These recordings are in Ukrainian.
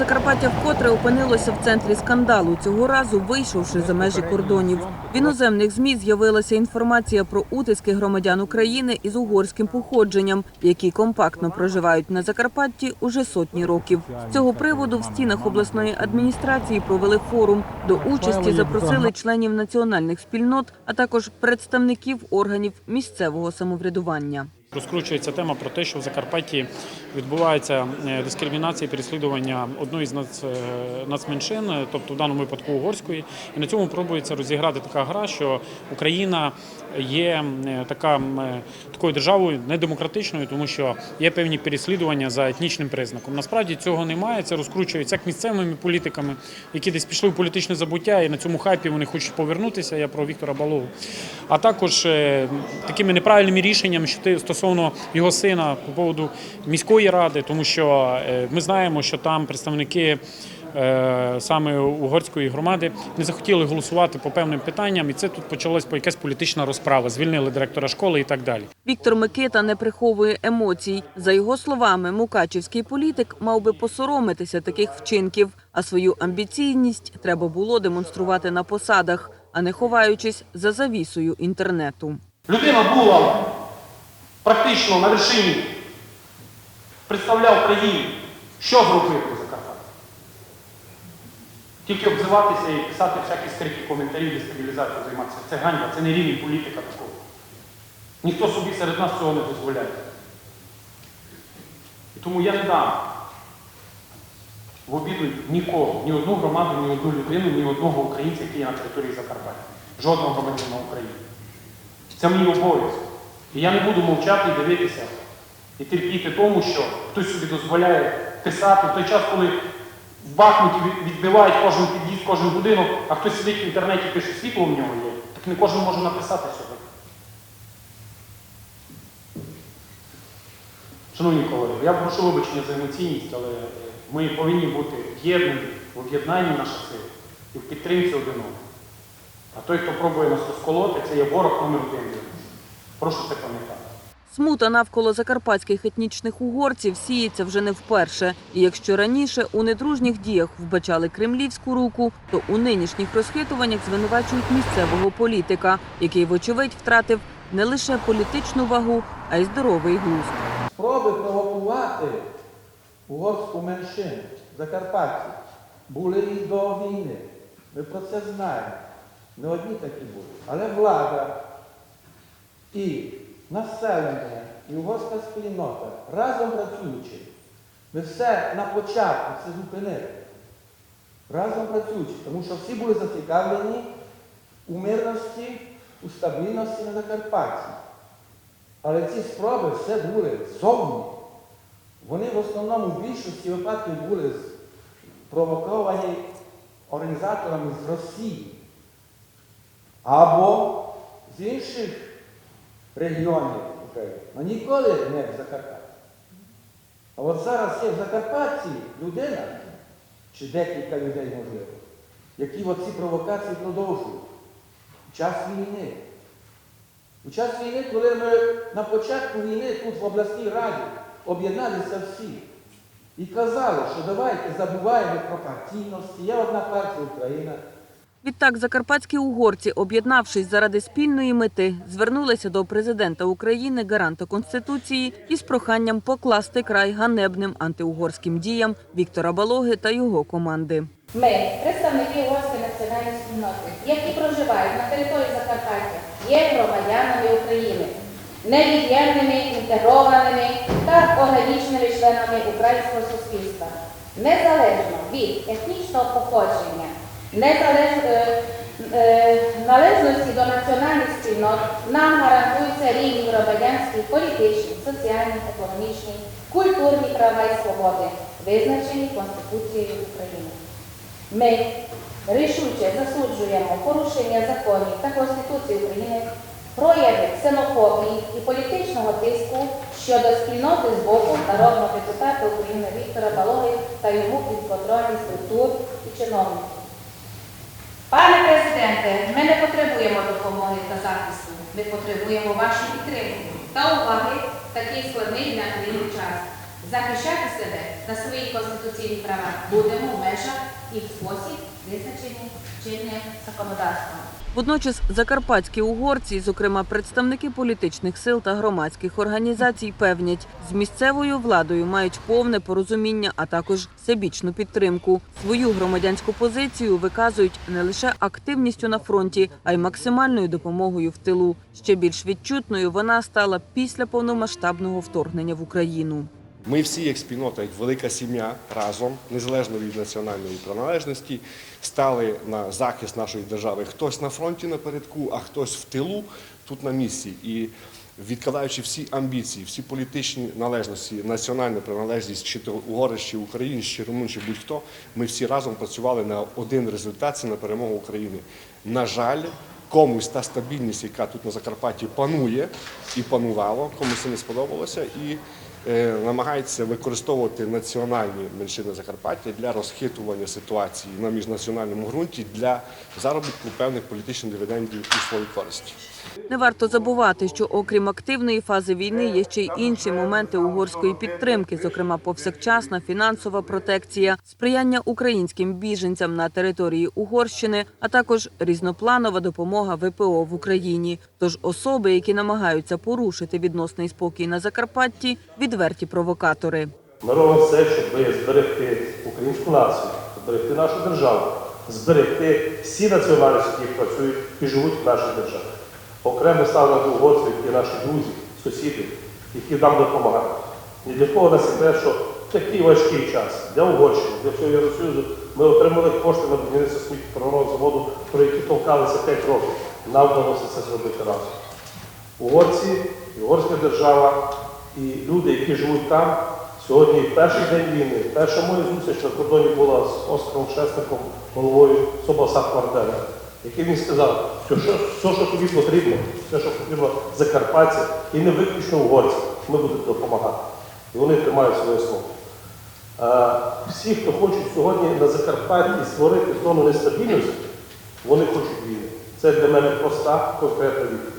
Закарпаття вкотре опинилося в центрі скандалу. Цього разу вийшовши за межі кордонів. В іноземних змі з'явилася інформація про утиски громадян України із угорським походженням, які компактно проживають на Закарпатті уже сотні років. З цього приводу в стінах обласної адміністрації провели форум. До участі запросили членів національних спільнот, а також представників органів місцевого самоврядування. Розкручується тема про те, що в Закарпатті відбувається е, дискримінація і переслідування одної з нац, е, нацменшин, тобто в даному випадку угорської. І на цьому пробується розіграти така гра, що Україна є е, така, такою державою недемократичною, тому що є певні переслідування за етнічним признаком. Насправді цього немає. Це розкручується як місцевими політиками, які десь пішли в політичне забуття, і на цьому хайпі вони хочуть повернутися. Я про Віктора Балову. А також такими неправильними рішеннями, що ти стосовно його сина по поводу міської ради, тому що е, ми знаємо, що там представники. е, Саме угорської громади не захотіли голосувати по певним питанням, і це тут почалась по якась політична розправа. Звільнили директора школи і так далі. Віктор Микита не приховує емоцій. За його словами, мукачівський політик мав би посоромитися таких вчинків, а свою амбіційність треба було демонструвати на посадах, а не ховаючись за завісою інтернету. Людина була практично на вершині, представляв країну. Що зробив у Закарпатті? Тільки обзиватися і писати всякі скриті коментарі, дестабілізацією займатися. Це ганьба, це не рівень політика такого. Ніхто собі серед нас цього не дозволяє. І тому я не дам в обіду нікого, ні одну громаду, ні одну людину, ні одного українця, який є на території Закарпаття. Жодного громадянина України. Це мій обов'язок. І я не буду мовчати і дивитися і терпіти тому, що хтось собі дозволяє писати в той час, коли в Бахмуті відбивають кожен під'їзд, кожен будинок, а хтось сидить в інтернеті і пише, світло в нього є. Так не кожен може написати сьогодні. Шановні колеги, я прошу вибачення за емоційність, але е, ми повинні бути єднані в об'єднанні наших сил і в підтримці один одного. А той, хто пробує нас розколоти, це є ворог номер один. Прошу це пам'ятати. Смута навколо закарпатських етнічних угорців сіється вже не вперше. І якщо раніше у недружніх діях вбачали кремлівську руку, то у нинішніх розхитуваннях звинувачують місцевого політика, який, вочевидь, втратив не лише політичну вагу, а й здоровий глузд. Спроби провокувати угорську меншину в Закарпатті були і до війни. Ми про це знаємо. Не одні такі були. Але влада і населення, і угорська спільнота разом працюючи, ми все на початку це зупинили. Разом працюючи, тому що всі були зацікавлені у мирності, у стабільності на Закарпатті. Але ці спроби все були ззовні. Вони в основному в більшості випадків були спровоковані організаторами з Росії або з інших регіонів України. але ніколи не в Закарпатті. А от зараз є в Закарпатті людина, чи декілька людей можливо, які оці провокації продовжують в час війни. У час війни, коли ми на початку війни тут в обласній раді об'єдналися всі і казали, що давайте забуваємо про партійності, є одна партія Україна. Відтак закарпатські угорці, об'єднавшись заради спільної мети, звернулися до президента України, гаранта Конституції, із проханням покласти край ганебним антиугорським діям Віктора Балоги та його команди. Ми, представники угорської національної спільноти, які проживають на території Закарпаття, є громадянами України, невід'ємними, інтегрованими та органічними членами українського суспільства. Незалежно від етнічного походження, належності до національних спільнот, нам гарантуються рівні громадянські, політичні, соціальні, економічні, культурні права і свободи, визначені Конституцією України. Ми рішуче засуджуємо порушення законів та Конституції України, прояви ксенофобії і політичного тиску щодо спільноти з боку народного депутата України Віктора Балоги та його підконтрольних структур і чиновників. Президенте, ми не потребуємо допомоги та захисту. Ми потребуємо вашої підтримки та уваги в такий складний для країни час. Захищати себе та свої конституційні права будемо в межах і в спосіб, визначений чинним законодавством. Водночас закарпатські угорці, зокрема представники політичних сил та громадських організацій, певнять, з місцевою владою мають повне порозуміння, а також всебічну підтримку. Свою громадянську позицію виказують не лише активністю на фронті, а й максимальною допомогою в тилу. Ще більш відчутною вона стала після повномасштабного вторгнення в Україну. Ми всі, як спільнота, як велика сім'я, разом, незалежно від національної приналежності, стали на захист нашої держави. Хтось на фронті напередку, а хтось в тилу тут на місці. І відкладаючи всі амбіції, всі політичні належності, національну приналежність, чи то угорець, чи українець, чи румун, чи будь-хто, ми всі разом працювали на один результат це на перемогу України. На жаль, комусь та стабільність, яка тут на Закарпатті панує і панувало, комусь це не сподобалося, і намагається використовувати національні меншини Закарпаття для розхитування ситуації на міжнаціональному ґрунті для заробітку певних політичних дивідендів у свою користь. Не варто забувати, що окрім активної фази війни є ще й інші моменти угорської підтримки, зокрема повсякчасна фінансова протекція, сприяння українським біженцям на території Угорщини, а також різнопланова допомога ВПО в Україні. Тож особи, які намагаються порушити відносний спокій на Закарпатті, відверті провокатори. Ми робимо все, щоб зберегти українську націю, зберегти нашу державу, зберегти всі національності, які працюють і живуть в нашій державі. Окремо ставлення до угорців, які наші друзі, сусіди, які нам допомагають. Ні для кого не секрет, що в такий важкий час для Угорщини, для всього Євросоюзу ми отримали кошти на будівництво сміттєпроводного заводу, про які толкалися 5 років. Нам вдалося це зробити разом. Угорці, і угорська держава і люди, які живуть там, сьогодні перший день війни, перша моя зустріч на кордоні була з Оскаром Шесником, головою Собоса Квартера, який він сказав, що що- все, що тобі потрібно, все, що потрібно Закарпаття, і не виключно угорці, ми будемо допомагати. І вони тримають своє слово. А всі, хто хочуть сьогодні на Закарпатті створити зону нестабільності, вони хочуть війни. Це для мене проста, конкретна відповідь.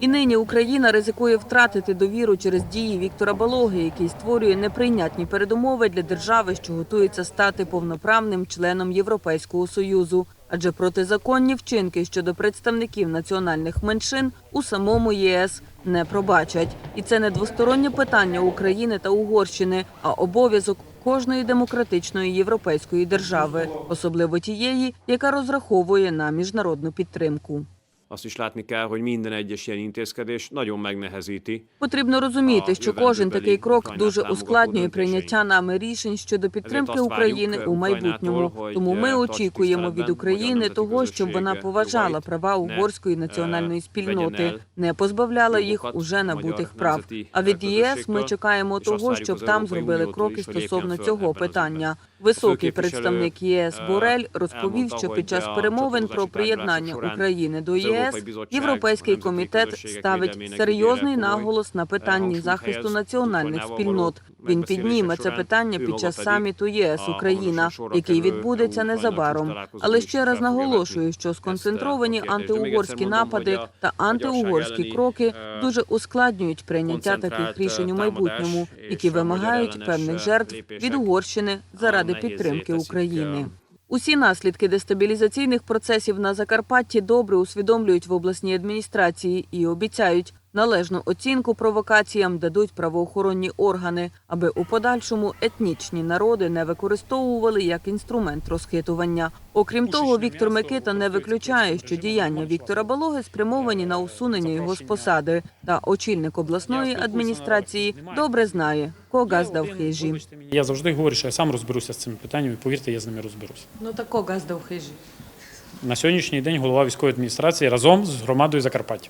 І нині Україна ризикує втратити довіру через дії Віктора Балоги, який створює неприйнятні передумови для держави, що готується стати повноправним членом Європейського союзу. Адже протизаконні вчинки щодо представників національних меншин у самому ЄС не пробачать. І це не двостороннє питання України та Угорщини, а обов'язок кожної демократичної європейської держави, особливо тієї, яка розраховує на міжнародну підтримку. Azt is látni kell, hogy minden egyes ilyen intézkedés nagyon megnehezíti. Потрібно розуміти, що кожен такий крок дуже ускладнює прийняття нами рішень щодо підтримки України у майбутньому. Тому ми очікуємо від України того, щоб вона поважала права угорської е, національної спільноти, не позбавляла їх уже набутих прав. А від ЄС ми чекаємо того, щоб там зробили кроки стосовно цього питання. Високий представник ЄС е, Борель розповів, що під час перемовин про приєднання України до az ЄС Європейський комітет ставить серйозний наголос на питанні захисту національних спільнот. Він підніме це питання під час саміту ЄС Україна, який відбудеться незабаром. Але ще раз наголошую, що сконцентровані е, антиугорські напади та антиугорські кроки дуже ускладнюють прийняття таких рішень у е, майбутньому, які вимагають певних жертв від Угорщини заради підтримки. України. Усі наслідки дестабілізаційних процесів на Закарпатті добре усвідомлюють в обласній адміністрації і обіцяють, належну оцінку провокаціям дадуть правоохоронні органи, аби у подальшому етнічні народи не використовували як інструмент розхитування. Окрім того, Віктор Микита не виключає, що діяння Віктора Балоги спрямовані на усунення його з посади. Та очільник обласної адміністрації добре знає, кого здав хижі. Я завжди говорю, що я сам розберуся з цими питаннями. Повірте, я з ними розберуся. Ну такого газда в хижі. На сьогоднішній день голова військової адміністрації разом з громадою Закарпаття.